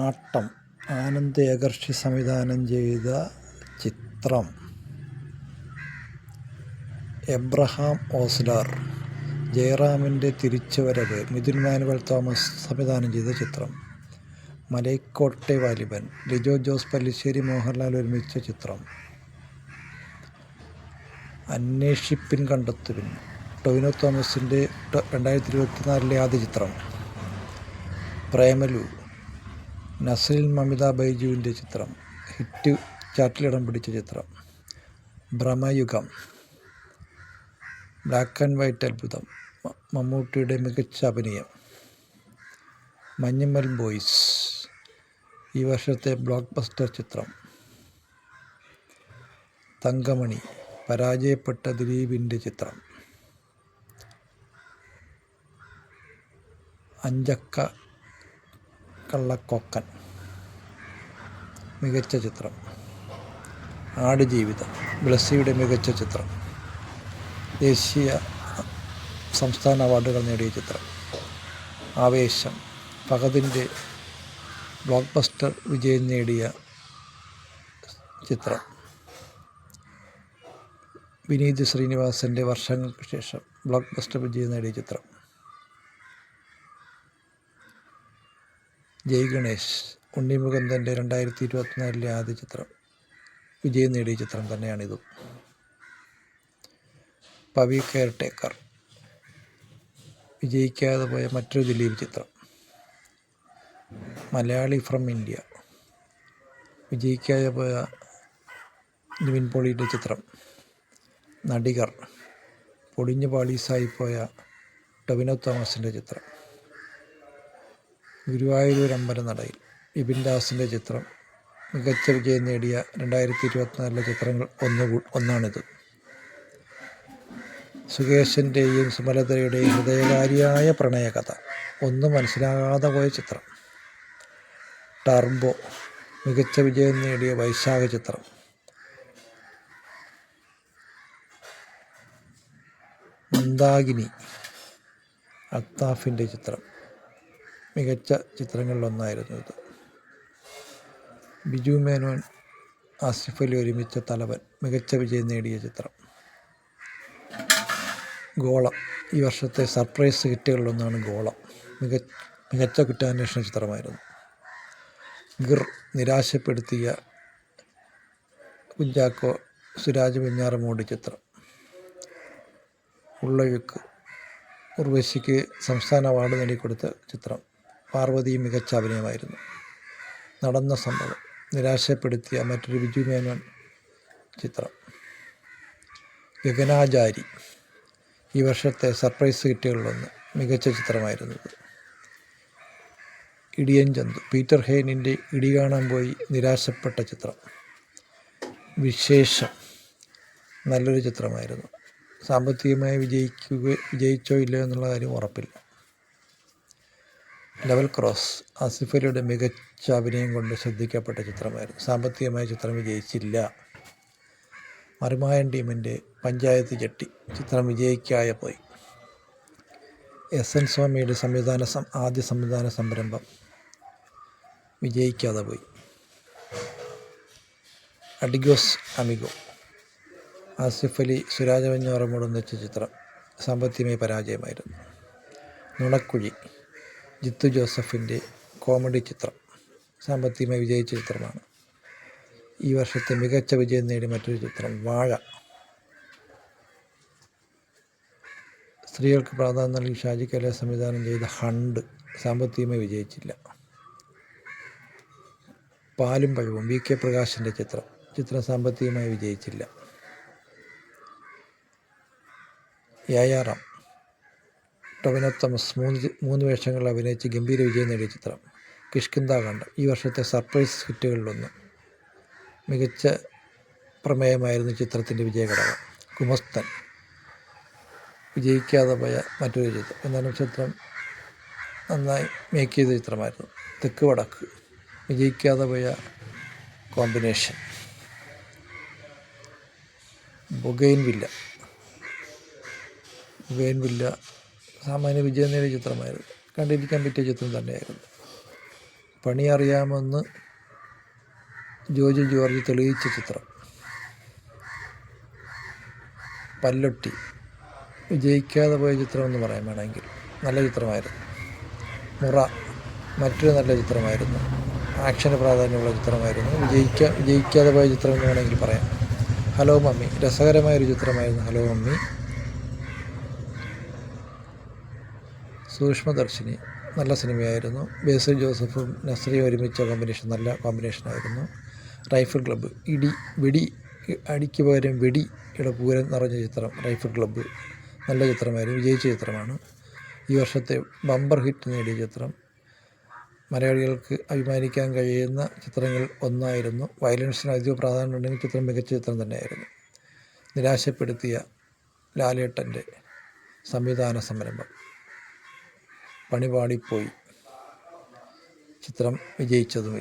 ആട്ടം ആനന്ദ് ഏകർഷി സംവിധാനം ചെയ്ത ചിത്രം. എബ്രഹാം ഓസ്ലാർ. ജയറാമിന്റെ തിരിച്ചുവരവ്. മിഥുൻ മാനുവൽ തോമസ് സംവിധാനം ചെയ്ത ചിത്രം. മലൈക്കോട്ടെ വാലിബൻ. ലിജോ ജോസ് പല്ലിശ്ശേരി മോഹൻലാൽ ഒരുമിച്ച ചിത്രം. അന്വേഷിപ്പിൻ കണ്ടെത്തുവിൻ. ടൊവിനോ തോമസിന്റെ രണ്ടായിരത്തി ഇരുപത്തിനാലിലെ ആദ്യ ചിത്രം. പ്രേമലു. നസ്രിൻ മമിത ബൈജുവിന്റെ ചിത്രം ഹിറ്റ് ചാർട്ടിലിടം പിടിച്ച ചിത്രം ഭ്രമയുഗം ബ്ലാക്ക് ആൻഡ് വൈറ്റ് അത്ഭുതം മമ്മൂട്ടിയുടെ മികച്ച അഭിനയം മഞ്ഞുമൽ ബോയ്സ് ഈ വർഷത്തെ ബ്ലോക്ക് ബസ്റ്റർ ചിത്രം തങ്കമണി പരാജയപ്പെട്ട ദിലീപിന്റെ ചിത്രം അഞ്ചക്ക കള്ളക്കൊക്കൻ. മികച്ച ചിത്രം. ആടുജീവിതം. ബ്ലസ്സിയുടെ മികച്ച ചിത്രം. ദേശീയ സംസ്ഥാന അവാർഡുകൾ നേടിയ ചിത്രം. ആവേശം. ഫഹദിന്റെ ബ്ലോക്ക് ബസ്റ്റർ വിജയം നേടിയ ചിത്രം. വിനീത് ശ്രീനിവാസന്റെ വർഷങ്ങൾക്ക് ശേഷം ബ്ലോക്ക് ബസ്റ്റർ വിജയം നേടിയ ചിത്രം. ജയ് ഗണേഷ് ഉണ്ണി മുകുന്ദന്റെ രണ്ടായിരത്തി ഇരുപത്തിനാലിലെ ആദ്യ ചിത്രം. വിജയം നേടിയ ചിത്രം തന്നെയാണിതും. പവി കെയർ ടേക്കർ വിജയിക്കാതെ പോയ മറ്റൊരു ദിലീപ് ചിത്രം. Malayali from India. വിജയിക്കാതെ പോയ നിവിൻ പോളിയുടെ ചിത്രം. നടികർ. പൊടിഞ്ഞു പാളീസായിപ്പോയ ടൊവിനോ തോമസിന്റെ ചിത്രം. ഗുരുവായൂർ അമ്പലനടയിൽ വിപിൻ ദാസിന്റെ ചിത്രം മികച്ച വിജയം നേടിയ രണ്ടായിരത്തി ഇരുപത്തിനാലിലെ ചിത്രങ്ങൾ ഒന്ന് ഒന്നാണിത്. സുകേശന്റെയും സുമലതയുടെയും ഹൃദയകാരിയായ പ്രണയകഥ ഒന്നും മനസ്സിലാകാതെ പോയ ചിത്രം. ടർബോ മികച്ച വിജയം നേടിയ വൈശാഖ ചിത്രം. മന്ദാകിനി അത്താഫിന്റെ ചിത്രം. മികച്ച ചിത്രങ്ങളിലൊന്നായിരുന്നു ഇത്. ബിജു മേനോൻ ആസിഫ് അലി ഒരുമിച്ച തലവൻ മികച്ച വിജയം നേടിയ ചിത്രം. ഗോളം. ഈ വർഷത്തെ സർപ്രൈസ് ഹിറ്റുകളിലൊന്നാണ് ഗോളം. മിക മികച്ച കുറ്റാന്വേഷണ ചിത്രമായിരുന്നു. ഗിർ നിരാശപ്പെടുത്തിയ കുഞ്ചാക്കോ സുരാജ് വെഞ്ഞാറമൂടി ചിത്രം. ഉള്ളയുക്ക് ഉർവശിക്ക് സംസ്ഥാന അവാർഡ് നേടിക്കൊടുത്ത ചിത്രം. പാർവതി മികച്ച അഭിനയമായിരുന്നു. നടന്ന സംഭവം നിരാശപ്പെടുത്തിയ മറ്റൊരു ബിജു മേനോൻ ചിത്രം. ഗഗനാചാരി ഈ വർഷത്തെ സർപ്രൈസ് ഹിറ്റുകളിലൊന്ന് മികച്ച ചിത്രമായിരുന്നത് ഇടിയൻ ചന്തു പീറ്റർ ഹെയ്നിന്റെ ഇടി കാണാൻ പോയി നിരാശപ്പെട്ട ചിത്രം. വിശേഷം നല്ലൊരു ചിത്രമായിരുന്നു. സാമ്പത്തികമായി വിജയിക്കുക വിജയിച്ചോ ഇല്ലയോ എന്നുള്ള കാര്യം ഉറപ്പില്ല. ലെവൽ ക്രോസ് ആസിഫ് അലിയുടെ മികച്ച അഭിനയം കൊണ്ട് ശ്രദ്ധിക്കപ്പെട്ട ചിത്രമായിരുന്നു. സാമ്പത്തികമായ ചിത്രം വിജയിച്ചില്ല. മറിമായൻ ടീമിന്റെ പഞ്ചായത്ത് ജെട്ടി ചിത്രം വിജയിക്കായ പോയി. എസ് എൻ സ്വാമിയുടെ സംവിധാന ആദ്യ സംവിധാന സംരംഭം വിജയിക്കാതെ പോയി. അഡിഗോസ് അമിഗോ ആസിഫ് അലി സുരാജ് വെഞ്ഞോറമോട് ഒന്നിച്ച ചിത്രം സാമ്പത്തികമായി പരാജയമായിരുന്നു. നുണക്കുഴി ജിത്തു ജോസഫിന്റെ കോമഡി ചിത്രം സാമ്പത്തികമായി വിജയിച്ച ചിത്രമാണ്. ഈ വർഷത്തെ മികച്ച വിജയം നേടി മറ്റൊരു ചിത്രം വാഴ. സ്ത്രീകൾക്ക് പ്രാധാന്യം നൽകി ഷാജി കല സംവിധാനം ചെയ്ത ഹണ്ട് സാമ്പത്തികമായി വിജയിച്ചില്ല. പാലും പഴവും വി കെ പ്രകാശിന്റെ ചിത്രം ചിത്രം സാമ്പത്തികമായി വിജയിച്ചില്ല. ഏയാറാം ടൊവിനോ മൂന്ന് മൂന്ന് വേഷങ്ങൾ അഭിനയിച്ച് ഗംഭീര വിജയം നേടിയ ചിത്രം. കിഷ്കിന്താകാന്ഡം ഈ വർഷത്തെ സർപ്രൈസ് ഹിറ്റുകളിലൊന്ന്. മികച്ച പ്രമേയമായിരുന്നു ചിത്രത്തിന്റെ വിജയഘടകം. കുമസ്തൻ. വിജയിക്കാതെ പോയ മറ്റൊരു ചിത്രം. എന്നാലും ചിത്രം നന്നായി മേക്ക് ചെയ്ത ചിത്രമായിരുന്നു. തെക്ക് വടക്ക്. വിജയിക്കാതെ പോയ combination. Bougainvillea Bougainvillea സാമാന്യ വിജയം നേടിയ ചിത്രമായിരുന്നു. കണ്ടിരിക്കാൻ പറ്റിയ ചിത്രം തന്നെയായിരുന്നു. പണി അറിയാമെന്ന് ജോജു ജോർജ് തെളിയിച്ച ചിത്രം. പല്ലൊട്ടി. വിജയിക്കാതെ പോയ ചിത്രം എന്ന് പറയാൻ വേണമെങ്കിൽ നല്ല ചിത്രമായിരുന്നു. മുറ. മറ്റൊരു നല്ല ചിത്രമായിരുന്നു. ആക്ഷന് പ്രാധാന്യമുള്ള ചിത്രമായിരുന്നു. വിജയിക്ക വിജയിക്കാതെ പോയ ചിത്രം എന്ന് വേണമെങ്കിൽ പറയാം. Hello mummy. രസകരമായൊരു ചിത്രമായിരുന്നു ഹലോ മമ്മി. സൂക്ഷ്മദർശിനി നല്ല സിനിമയായിരുന്നു. ബേസിൽ ജോസഫും നസ്രിയും ഒരുമിച്ച കോമ്പിനേഷൻ നല്ല കോമ്പിനേഷനായിരുന്നു റൈഫിൾ ക്ലബ്ബ്. ഇടി വെടി അടിക്ക് പകരം വെടിയുടെ പൂരം നിറഞ്ഞ ചിത്രം. Rifle club. നല്ല ചിത്രമായിരുന്നു. വിജയിച്ച ചിത്രമാണ്. ഈ വർഷത്തെ ബമ്പർ ഹിറ്റ് നേടിയ ചിത്രം. മലയാളികൾക്ക് അഭിമാനിക്കാൻ കഴിയുന്ന ചിത്രങ്ങൾ ഒന്നായിരുന്നു. വയലൻസിന് അധികം പ്രാധാന്യം ഉണ്ടെങ്കിൽ ചിത്രം മികച്ച ചിത്രം തന്നെയായിരുന്നു. നിരാശപ്പെടുത്തിയ ലാലേട്ടന്റെ സംവിധാന സംരംഭം. പണി പാളിപ്പോയി ചിത്രം വിജയിച്ചതുമില്ല